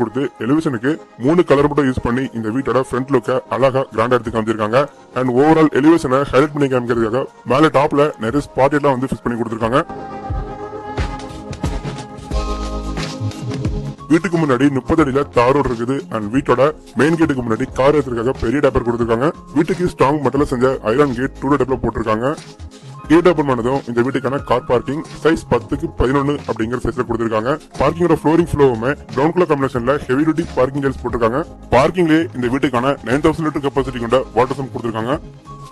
கொடுத்து எலிவேஷனுக்கு மூணு கலர் மட்டும் யூஸ் பண்ணி இந்த வீட்டோட ஃப்ரண்ட் லுக்கை அழகா கிராண்டா எடுத்து காமிச்சிருக்காங்க. அண்ட் ஓவரால் எலிவேஷனை ஹைலைட் பண்ணி காமிக்கிறதுக்காக மேல டாப்ல நிறைய ஸ்பாட் எல்லாம் வந்து ஃபிக்ஸ் பண்ணி கொடுத்துருக்காங்க. வீட்டுக்கு முன்னாடி முப்பது அடியில தார் ரோடு இருக்குது. அண்ட் வீட்டோட மெயின் கேட்டுக்கு முன்னாடி கார் ஏத்துறதுக்காக பெரிய டேப்பர் கொடுத்துருக்காங்க. வீட்டுக்கு ஸ்ட்ராங் மட்டும் செஞ்ச ஐரன் கேட் டூ டேப்ல போட்டிருக்காங்க. கேட் ஓபன் பண்ணதும் இந்த வீட்டுக்கான கார் பார்க்கிங் சைஸ் பத்துக்கு பதினொன்னு அப்படிங்கிற சைஸ்ல கொடுத்திருக்காங்க. பார்க்கிங்கோட ஃப்ளோரிங் ஃப்ளோவுமே கிரவுண்ட் கலர் காம்பினேஷன்ல ஹெவி டியூட்டி பார்க்கிங் டைல்ஸ் போட்டிருக்காங்க. பார்க்கிங்லேயே இந்த வீட்டுக்கான நைன் தௌசண்ட் லிட்டர் கெப்பாசிட்டி கொண்ட வாட்டர் சம் கொடுத்திருக்காங்க.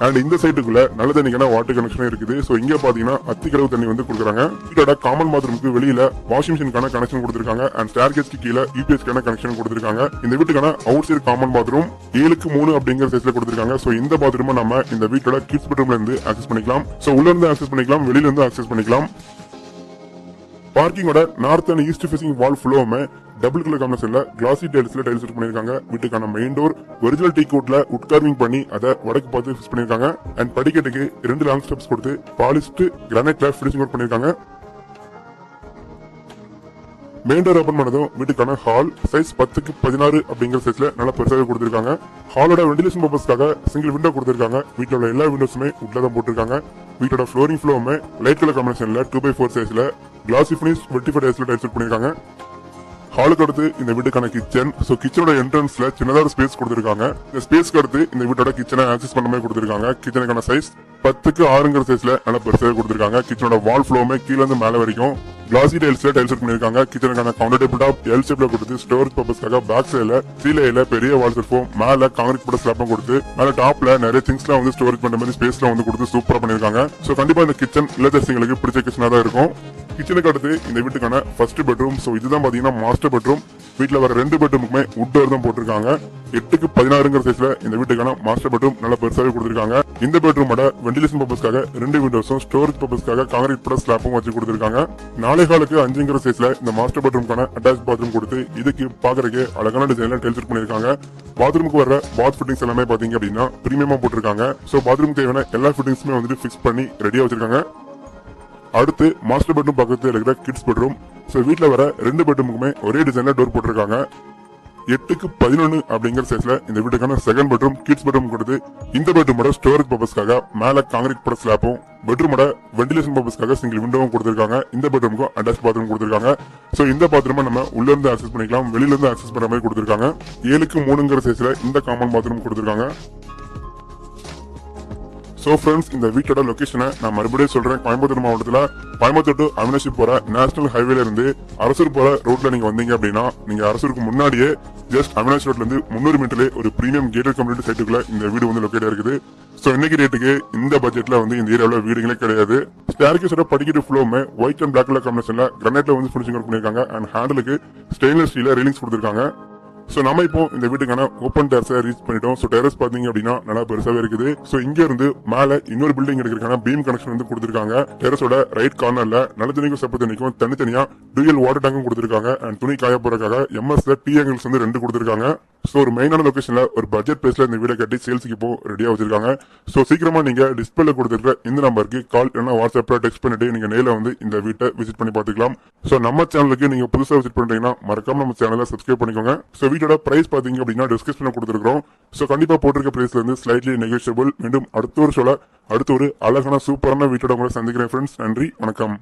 அண்ட் இந்த சைட்டுக்குள்ள நல்ல தண்ணிக்கான வாட்டர் கனெக்ஷன் இருக்குது. ஸோ இங்க பாத்தீங்கன்னா அத்திக்கடவு தண்ணி வந்து கொடுக்குறாங்க. வீட்டோட காமன் பாத்ரூமுக்கு வெளியில வாஷிங் மிஷினுக்கான கனெக்ஷன் கொடுத்துருக்காங்க. அண்ட் ஸ்டார்கேஸ்க்கு கீழே யூபிஎஸ்க்கான கனெக்ஷன் கொடுத்துருக்காங்க. இந்த வீட்டுக்கான அவுட் சைடு காமன் பாத்ரூம் ஏழுக்கு மூணு அப்படிங்கிற சைஸ்ல கொடுத்துருக்காங்க. ஸோ இந்த பாத்ரூமை நம்ம இந்த வீட்டோட கிட்ஸ் பெட்ரூம்ல இருந்து ஆக்சஸ் பண்ணிக்கலாம். ஸோ உள்ள இருந்து ஆக்சஸ் பண்ணிக்கலாம். வெளியில இருந்து ஆக்சஸ் பண்ணிக்கலாம். பார்க்கிங்கோட north and east facing wall ஃபுல்லோவுமே double colour காம்பினேஷன்ல கிளாசி டைல்ஸ்ல டைல்ஸ் ஃபிட் பண்ணிருக்காங்க. வீட்டுக்கான மெயின் டோர் ஒரிஜினல் டீ கோட்ல உட் கார்விங் பண்ணி அதை வடக்கு பார்த்து ஃபிக்ஸ் பண்ணிருக்காங்க. அண்ட் படிக்கட்டுக்கு ரெண்டு லாங் ஸ்டெப்ஸ் கொடுத்து பாலிஸ்ட் கிரானைட்ல ஃபினிஷிங் ஒர்க் பண்ணிருக்காங்க. மெயின் டோர் ஓபன் பண்ணதும் வீட்டுக்கான ஹால் சைஸ் பத்துக்கு பதினாறு அப்படிங்கிற சைஸ்ல நல்லா பெருசாக கொடுத்துருக்காங்க. ஹாலோட வெண்டிலேஷன் பர்பஸ்க்காக சிங்கிள் விண்டோ கொடுத்துருக்காங்க. வீட்டில் உள்ள எல்லா விண்டோஸுமே உட்ல தான் போட்டிருக்காங்க. வீட்டோட ஃப்ளோரிங் ஃப்ளோவுமே லைட் கலர் காம்பினேஷன்ல டூ பை ஃபோர் சைஸ்ல கிளாசி ஃபினிஷ் ஃபைவ் டைல்ஸ்ல டைல்ஸ் பண்ணியிருக்காங்க. ஹாலுக்கு அடுத்து இந்த வீட்டுக்கான கிச்சன் ஸோ கிச்சனோட என்ட்ரன்ஸ்ல சின்னதாக ஒரு ஸ்பேஸ் கொடுத்திருக்காங்க. இந்த ஸ்பேஸ்க்கு அடுத்து இந்த வீட்டோட கிச்சனை ஆக்சஸ் பண்ண மாதிரி கொடுத்துருக்காங்க. கிச்சனுக்கான சைஸ் பத்துக்கு ஆறுங்கிற சைஸ்ல நல்லா பெருசாக கொடுத்துருக்காங்க. கிச்சனோட வால் ஃப்ளோவுமே கீழே இருந்து மேலே வரைக்கும். கிளாசி டைல்ஸ்ல டைல்ஸ் செட் பண்ணிருக்காங்க கிச்சனுக்கான கவுண்டர் டேபிள் டாப் எல் ஷேப்ல கொடுத்து ஸ்டோரேஜ் பர்பஸ்க்காக பேக் சைடுல சீலையில பெரிய வால் இருக்கும். மேல காங்கிரீட் போட ஸ்லாப்பும் கொடுத்து மேல டாப்ல நிறைய திங்ஸ்லாம் வந்து ஸ்டோரேஜ் பண்ற மாதிரி ஸ்பேஸ்ல வந்து கொடுத்து சூப்பரா பண்ணிருக்காங்க சோ கண்டிப்பா இந்த கிச்சன் இல்லத்தரசிங்களுக்கு பிடிச்ச கிச்சனா தான் இருக்கும். கிச்சனுக்கு அடுத்து இந்த வீட்டுக்கான ஃபர்ஸ்ட் பெட்ரூம் ஸோ இதுதான் பாத்தீங்கன்னா மாஸ்டர் பெட்ரூம் வீட்டில் வர ரெண்டு பெட்ரூமுக்குமே உட் டோர் தான் போட்டிருக்காங்க. எட்டுக்கு பதினாறுங்கிற சைஸ்ல இந்த வீட்டுக்கான மாஸ்டர் பெட்ரூம் நல்லா பெருசாகவே கொடுத்துருக்காங்க. இந்த பெட்ரூமோட வெண்டிலேஷன் பர்பஸ்க்காக ரெண்டு விண்டோஸும் ஸ்டோரேஜ் பர்பஸ்க்காக காங்கிரீட் போட ஸ்லாப்பும் வச்சு கொடுத்துருக்காங்க. நாளை காலுக்கு அஞ்சுங்கிற சைஸ்ல இந்த மாஸ்டர் பெட்ரூம்க்கான அட்டாச் பாத்ரூம் கொடுத்து இதுக்கு பாக்குறதுக்கு அழகான டிசைன்ல டைல்ஸ் பண்ணிருக்காங்க பாத்ரூமுக்கு வர பாத் ஃபிட்டிங்ஸ் எல்லாமே பாத்தீங்க அப்படின்னா பிரீமியமா போட்டிருக்காங்க. ஸோ பாத்ரூம் தேவையான எல்லா ஃபிட்டிங்ஸுமே வந்துட்டு ஃபிக்ஸ் பண்ணி ரெடியா வச்சிருக்காங்க. அடுத்து மாஸ்டர் பெட்ரூம் பக்கத்தில் இருக்கிற கிட்ஸ் பெட்ரூம் ஸோ வீட்டில் வர ரெண்டு பெட்ரூமுக்குமே ஒரே டிசைனில் டோர் போட்டிருக்காங்க. எட்டுக்கு பதினொன்று அப்படிங்கிற சைஸில் இந்த வீட்டுக்கான செகண்ட் பெட்ரூம் கிட்ஸ் பெட்ரூம் கொடுத்து இந்த பெட்ரூமோட ஸ்டோரேஜ் பர்பஸ்க்காக மேலே காங்கிரீட் போட ஸ்லாப்பும் பெட்ரூமோட வெண்டிலேஷன் பர்பஸ்க்காக சிங்கிள் விண்டோவும் கொடுத்துருக்காங்க. இந்த பெட்ரூமுக்கும் அட்டாச் பாத்ரூம் கொடுத்துருக்காங்க. ஸோ இந்த பாத்ரூமை நம்ம உள்ளேருந்து ஆக்சஸ் பண்ணிக்கலாம் வெளியிலேருந்து ஆக்சஸ் பண்ணுற மாதிரி கொடுத்துருக்காங்க. ஏழுக்கு மூணுங்கிற சைஸில் இந்த காமன் பாத்ரூம் கொடுத்துருக்காங்க. ஸோ ஃப்ரெண்ட்ஸ் இந்த வீட்டோட லொக்கேஷனை நான் மறுபடியும் சொல்கிறேன் கோயம்புத்தூர் மாவட்டத்தில் கோயம்புத்தூர் டு அவினாசி போகிற நேஷனல் ஹைவேல இருந்து அரசூர் போகிற ரோட்டில் நீங்கள் வந்தீங்க அப்படின்னா நீங்கள் அரசூருக்கு முன்னாடியே ஜஸ்ட் அவினாசி ரோட்லேருந்து முந்நூறு மீட்டர்லேயே ஒரு ப்ரீமியம் கேட்டட் கம்ப்ளீட் சைட்டுக்குள்ள இந்த வீடு வந்து லொக்கேட் இருக்குது. ஸோ இன்னைக்கு ரேட்டுக்கு இந்த பட்ஜெட்ல வந்து இந்த ஏரியாவில் வீடுகளே கிடையாது. ஸ்டேர்கேஸோட படிக்கட்டு ஃபுல்லோமே ஒயிட் அண்ட் பிளாக் கலர் காம்பினேஷன்ல கிரானைட்ல வந்து ஃபினிஷிங் ஒர்க் பண்ணிருக்காங்க. அண்ட் ஹேண்டலுக்கு ஸ்டெயின்லெஸ் ஸ்டீல ரீலிங்ஸ் கொடுத்துருக்காங்க. ஸோ நம்ம இப்போ இந்த வீட்டுக்கான ஓப்பன் டெரஸை ரீச் பண்ணிட்டோம். ஸோ டெரஸ் பாத்தீங்க அப்படின்னா நல்லா பெருசாகவே இருக்குது. ஸோ இங்க இருந்து மேல இன்னொரு பில்டிங் எடுக்கிறதுக்கான பீம் கனெக்ஷன் வந்து கொடுத்துருக்காங்க. டெரஸோட ரைட் கார்னர்ல நல்ல தண்ணிக்கும் சப்பு தண்ணிக்கும் தனித்தனியா டூயல் வாட்டர் டேங்கும் கொடுத்துருக்காங்க. அண்ட் துணி காய போறதுக்காக எம்எஸ்ல டி ஆங்கிள்ஸ் வந்து ரெண்டு கொடுத்துருக்காங்க. ஸோ ஒரு மெயினான லொக்கேஷனில் ஒரு பட்ஜெட் பிரைஸ்ல இந்த வீடை கட்டி சேல்ஸுக்கு இப்போ ரெடியாக வச்சிருக்காங்க. ஸோ சீக்கிரமாக நீங்கள் டிஸ்பிளே கொடுத்துருக்க இந்த நம்பருக்கு கால் இல்லைனா வாட்ஸ்அப்பில் டெக்ஸ்ட் பண்ணிட்டு நீங்கள் நேரில் வந்து இந்த வீட்டை விசிட் பண்ணி பார்த்துக்கலாம். ஸோ நம்ம சேனலுக்கு நீங்கள் புதுசாக விசிட் பண்ணுறீங்கன்னா மறக்காம நம்ம சேனலை சப்ஸ்கிரைப் பண்ணிக்கோங்க. ஸோ வீட்டோட ப்ரைஸ் பார்த்தீங்க அப்படின்னா டிஸ்கிரிப்ஷன்ல கொடுத்துருக்கோம் ஸோ கண்டிப்பாக போட்டிருக்க பிரைஸ்ல ஸ்லைட்லி நெகோஷியபிள் மீண்டும் அடுத்த ஒரு சொல்ல அடுத்த ஒரு அழகான சூப்பரான வீட்டோட உங்களை சந்திக்கிறேன் ஃப்ரெண்ட்ஸ் நன்றி வணக்கம்.